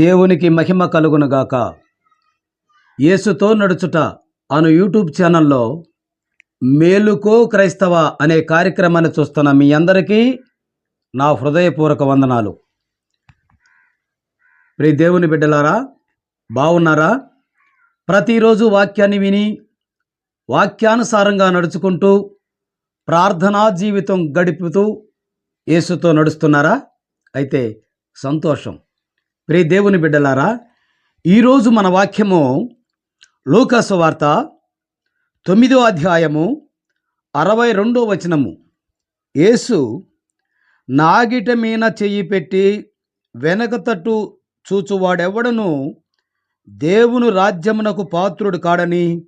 దేవునికి మహిమ కలుగునుగాక యేసుతో నడుచుట అను యూట్యూబ్ ఛానల్లో మేలుకో క్రైస్తవ అనే కార్యక్రమాన్ని చూస్తున్న మీ అందరికీ నా హృదయపూర్వక వందనాలు. ప్రియ దేవుని బిడ్డలారా బాగున్నారా ప్రతిరోజు వాక్యాన్ని విని వాక్యానుసారంగా నడుచుకుంటూ ప్రార్థనా జీవితం గడుపుతూ యేసుతో నడుస్తున్నారా? అయితే సంతోషం. ప్రే దేవుని బిడ్డలారా ఈరోజు మన వాక్యము లూకాసు వార్త తొమ్మిదో అధ్యాయము అరవై రెండో వచనము. యేసు నాగిట మీన చెయ్యి పెట్టి వెనక తట్టు చూచువాడెవడను దేవుని రాజ్యమునకు పాత్రుడు కాడని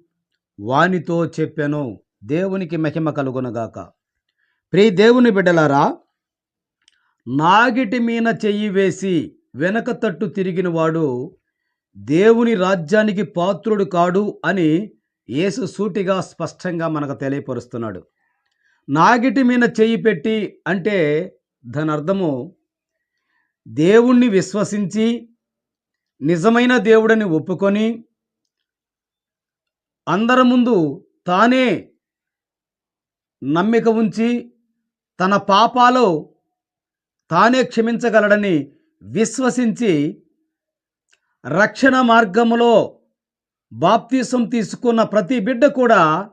వానితో చెప్పాను. దేవునికి మహిమ కలుగునగాక. ప్రియ దేవుని బిడ్డలారా నాగిటి మీన చెయ్యి వేసి వెనక తట్టు తిరిగిన వాడు దేవుని రాజ్యానికి పాత్రుడు కాడు అని యేసు సూటిగా స్పష్టంగా మనకు తెలియపరుస్తున్నాడు. నాగిటి మీద చేయి పెట్టి అంటే దాని అర్థము దేవుణ్ణి విశ్వసించి నిజమైన దేవుడని ఒప్పుకొని అందరి ముందు తానే నమ్మిక ఉంచి తన పాపాలో తానే క్షమించగలడని విశ్వసించి రక్షణ మార్గములో బాప్తీసం తీసుకున్న ప్రతి బిడ్డ కూడా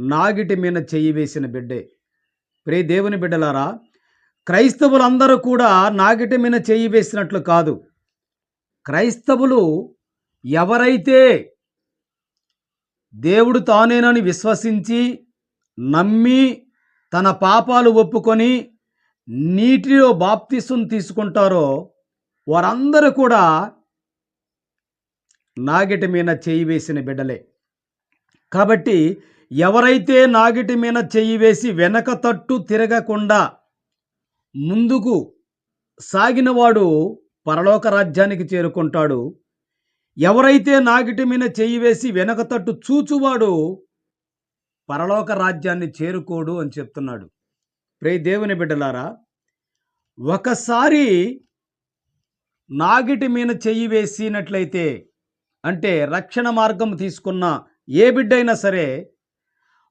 నాగిటి మీద చెయ్యి వేసిన బిడ్డే. ప్రే దేవుని బిడ్డలారా క్రైస్తవులందరూ కూడా నాగిటి మీద చెయ్యి వేసినట్లు కాదు. క్రైస్తవులు ఎవరైతే దేవుడు తానేనని విశ్వసించి నమ్మి తన పాపాలు ఒప్పుకొని నీటిలో బాప్తిసును తీసుకుంటారో వారందరూ కూడా నాగిటి మీద చేయి వేసిన బిడ్డలే. కాబట్టి ఎవరైతే నాగిటి మీద చేయి వేసి వెనక తట్టు తిరగకుండా ముందుకు సాగినవాడు పరలోక రాజ్యానికి చేరుకుంటాడు ఎవరైతే నాగిటి మీద చేయి వేసి వెనక తట్టు చూచువాడు పరలోక రాజ్యాన్ని చేరుకోడు అని చెప్తున్నాడు. ప్రే దేవుని బిడ్డలారా ఒకసారి నాగిటి మీద చెయ్యి వేసినట్లయితే అంటే రక్షణ మార్గం తీసుకున్న ఏ బిడ్డైనా సరే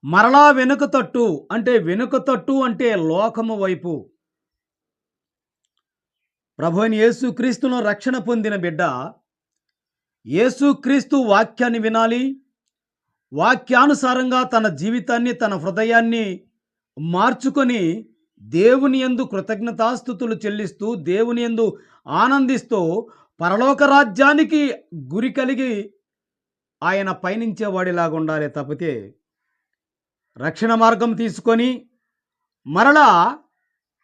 మరలా వెనుక తట్టు అంటే వెనుక తట్టు అంటే లోకము వైపు ప్రభుని యేసుక్రీస్తును రక్షణ పొందిన బిడ్డ యేసుక్రీస్తు వాక్యాన్ని వినాలి వాక్యానుసారంగా తన జీవితాన్ని తన హృదయాన్ని మార్చుకొని దేవుని యందు కృతజ్ఞతాస్థుతులు చెల్లిస్తూ దేవుని యందు ఆనందిస్తూ పరలోక రాజ్యానికి గురి కలిగి ఆయన పయనించేవాడిలాగా ఉండాలి తప్పితే రక్షణ మార్గం తీసుకొని మరలా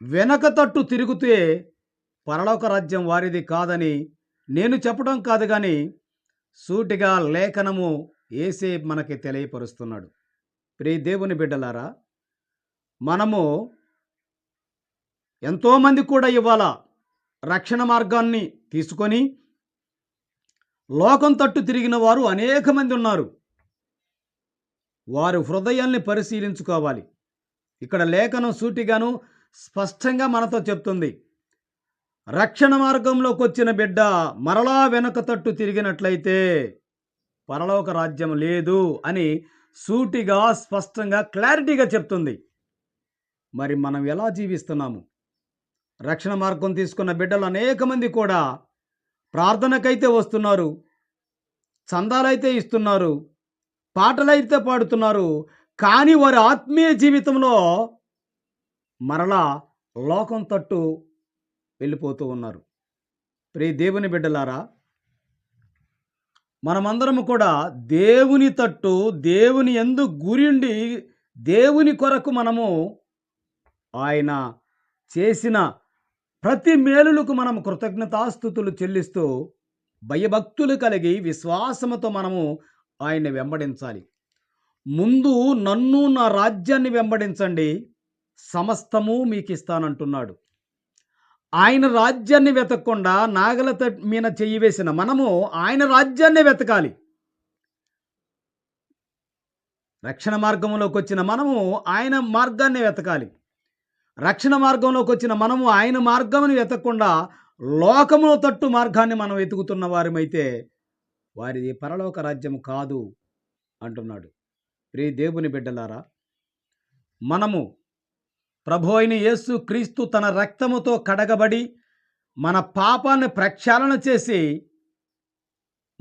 వెనక తట్టు తిరుగుతే పరలోక రాజ్యం వారిది కాదని నేను చెప్పడం కాదు కానీ సూటిగా లేఖనము ఏసే మనకి తెలియపరుస్తున్నాడు. ప్రియ దేవుని బిడ్డలారా మనము ఎంతోమంది కూడా ఇవాళ రక్షణ మార్గాన్ని తీసుకొని లోకం తట్టు తిరిగిన వారు అనేక మంది ఉన్నారు. వారు హృదయాల్ని పరిశీలించుకోవాలి. ఇక్కడ లేఖనం సూటిగాను స్పష్టంగా మనతో చెప్తుంది. రక్షణ మార్గంలోకి వచ్చిన బిడ్డ మరలా వెనక తట్టు తిరిగినట్లయితే పరలోక రాజ్యం లేదు అని సూటిగా స్పష్టంగా క్లారిటీగా చెప్తుంది. మరి మనం ఎలా జీవిస్తున్నాము? రక్షణ మార్గం తీసుకున్న బిడ్డలు అనేక మంది కూడా ప్రార్థనకైతే వస్తున్నారు చందాలైతే ఇస్తున్నారు పాటలైతే పాడుతున్నారు కానీ వారి ఆత్మీయ జీవితంలో మరలా లోకం తట్టు వెళ్ళిపోతూ ఉన్నారు. ప్రియ దేవుని బిడ్డలారా మనమందరము కూడా దేవుని తట్టు దేవుని ఎందు గురిండి దేవుని కొరకు మనము ఆయన చేసిన ప్రతి మేలులకు మనం కృతజ్ఞతాస్థుతులు చెల్లిస్తూ భయభక్తులు కలిగి విశ్వాసముతో మనము ఆయన్ని వెంబడించాలి. ముందు నన్ను నా రాజ్యాన్ని వెంబడించండి. సమస్తము మీకు ఇస్తానంటున్నాడు ఆయన రాజ్యాన్ని వెతకకుండా నాగల మీద చెయ్యి వేసిన మనము ఆయన రాజ్యాన్ని వెతకాలి. రక్షణ మార్గంలోకి వచ్చిన మనము ఆయన మార్గాన్ని వెతకాలి. రక్షణ మార్గంలోకి వచ్చిన మనము ఆయన మార్గముని వెతకకుండా లోకములో తట్టు మార్గాన్ని మనం వెతుకుతున్న వారమైతే వారిది పరలోక రాజ్యం కాదు అంటున్నాడు. ప్రియ దేవుని బిడ్డలారా మనము ప్రభు అయిన యేసు క్రీస్తు తన రక్తముతో కడగబడి మన పాపాన్ని ప్రక్షాళన చేసి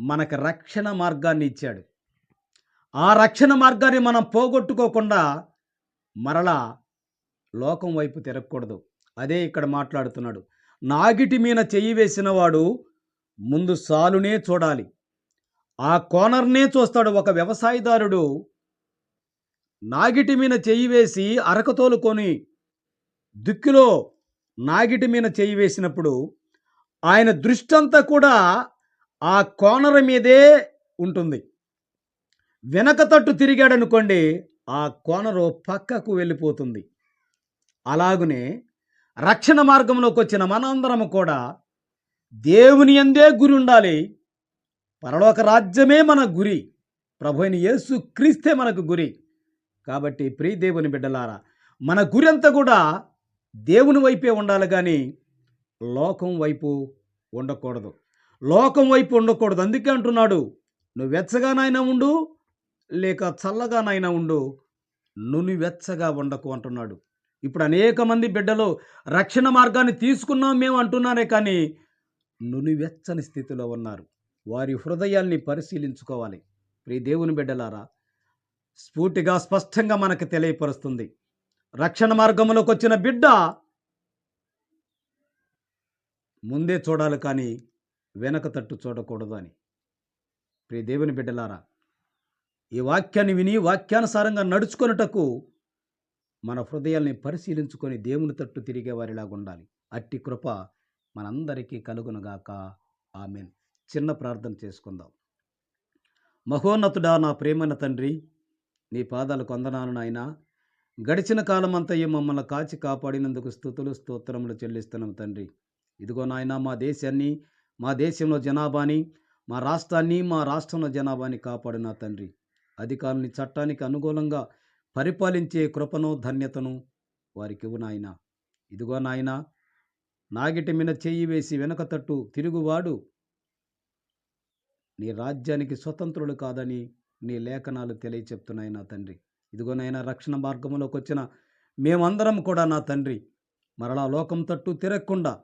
మనకు రక్షణ మార్గాన్ని ఇచ్చాడు. ఆ రక్షణ మార్గాన్ని మనం పోగొట్టుకోకుండా మరలా లోకం వైపు తిరగకూడదు. అదే ఇక్కడ మాట్లాడుతున్నాడు. నాగిటి మీద చెయ్యి వేసినవాడు ముందు సాలునే చూడాలి. ఆ కోనర్నే చూస్తాడు ఒక వ్యవసాయదారుడు. నాగిటి మీద చెయ్యి వేసి అరకతోలుకొని దుక్కిలో నాగిటి మీద చెయ్యి వేసినప్పుడు ఆయన దృష్టంతా కూడా ఆ కోనర మీదే ఉంటుంది. వెనక తట్టు తిరిగాడనుకోండి ఆ కోనరు పక్కకు వెళ్ళిపోతుంది. అలాగునే రక్షణ మార్గంలోకి వచ్చిన మనందరము కూడా దేవుని ఎందే గురి ఉండాలి. పరలోక రాజ్యమే మన గురి. ప్రభు అయిన యేసు క్రీస్తే మనకు గురి. కాబట్టి ప్రియ దేవుని బిడ్డలారా మన గురి అంతా కూడా దేవుని వైపే ఉండాలి కానీ లోకం వైపు ఉండకూడదు. లోకం వైపు ఉండకూడదు. అందుకే అంటున్నాడు నువ్వు వెచ్చగానైనా ఉండు లేక చల్లగానైనా ఉండు నుని వెచ్చగా ఉండకు అంటున్నాడు. ఇప్పుడు అనేక మంది బిడ్డలు రక్షణ మార్గాన్ని తీసుకున్నాం మేము అంటున్నారే కానీ నునివెచ్చని స్థితిలో ఉన్నారు. వారి హృదయాల్ని పరిశీలించుకోవాలి. ప్రియ దేవుని బిడ్డలారా స్ఫూర్తిగా స్పష్టంగా మనకు తెలియపరుస్తుంది. రక్షణ మార్గంలోకి వచ్చిన బిడ్డ ముందే చూడాలి కానీ వెనక తట్టు చూడకూడదు అని. ప్రియ దేవుని బిడ్డలారా ఈ వాక్యాన్ని విని వాక్యానుసారంగా నడుచుకొనుటకు మన హృదయాల్ని పరిశీలించుకొని దేవుని తట్టు తిరిగే వారిలాగా ఉండాలి. అట్టి కృప మనందరికీ కలుగునుగాక. ఆమెన్. చిన్న ప్రార్థన చేసుకుందాం. మహోన్నతుడా నా ప్రేమన తండ్రి నీ పాదాలు కొందనాను నాయనా. గడిచిన కాలమంతయ్య మమ్మల్ని కాచి కాపాడినందుకు స్థుతులు స్తోత్రములు చెల్లిస్తున్నాం తండ్రి. ఇదిగో నాయన మా దేశాన్ని మా దేశంలో జనాభాని మా రాష్ట్రాన్ని మా రాష్ట్రంలో జనాభాని కాపాడిన తండ్రి. అధికారుని చట్టానికి అనుకూలంగా పరిపాలించే కృపను ధన్యతను వారికివ్వు నాయన. ఇదిగో నాయన నాగిటి మీద చెయ్యి వేసి వెనక తట్టు తిరుగువాడు. నీ రాజ్యానికి స్వతంత్రుడు కాదని నీ లేఖనాలు తెలియచెప్తున్నాయి నా తండ్రి. ఇదిగోనైనా రక్షణ మార్గంలోకి వచ్చిన మేమందరం కూడా నా తండ్రి. మరలా లోకం తట్టు తిరగకుండా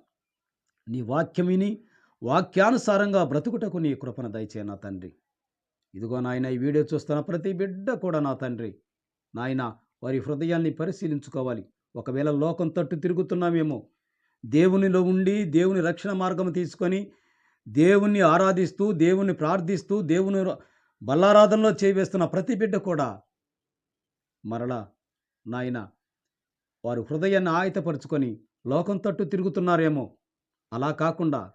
నీ వాక్యం విని వాక్యానుసారంగా బ్రతుకుటకు నీ కృపణ దయచే నా తండ్రి. ఇదిగో నాయన ఈ వీడియో చూస్తున్న ప్రతి బిడ్డ కూడా నా తండ్రి. నాయన వారి హృదయాన్ని పరిశీలించుకోవాలి. ఒకవేళ లోకం తట్టు తిరుగుతున్నామేమో దేవునిలో ఉండి దేవుని రక్షణ మార్గం తీసుకొని దేవుణ్ణి ఆరాధిస్తూ దేవుణ్ణి ప్రార్థిస్తూ దేవుని బల్లారాధనలో చేవేస్తున్న ప్రతి బిడ్డ కూడా మరలా నాయన వారు హృదయాన్ని ఆయతపరుచుకొని లోకం తట్టు తిరుగుతున్నారేమో. అలా కాకుండా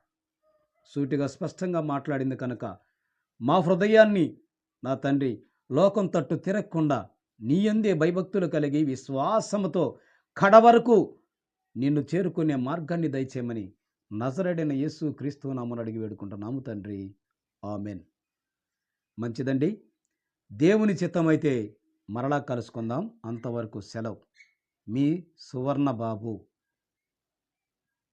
సూటిగా స్పష్టంగా మాట్లాడింది కనుక మా హృదయాన్ని నా తండ్రి లోకం తట్టు తిరగకుండా నీ అందే భయభక్తులు కలిగి విశ్వాసముతో కడ వరకు నిన్ను చేరుకునే మార్గాన్ని దయచేయమని నజరడైన యేసు క్రీస్తు నామను అడిగి వేడుకుంటున్నాము తండ్రి. ఆమెన్. మంచిదండి. దేవుని చిత్తమైతే మరలా కలుసుకుందాం. అంతవరకు సెలవు. మీ సువర్ణ బాబు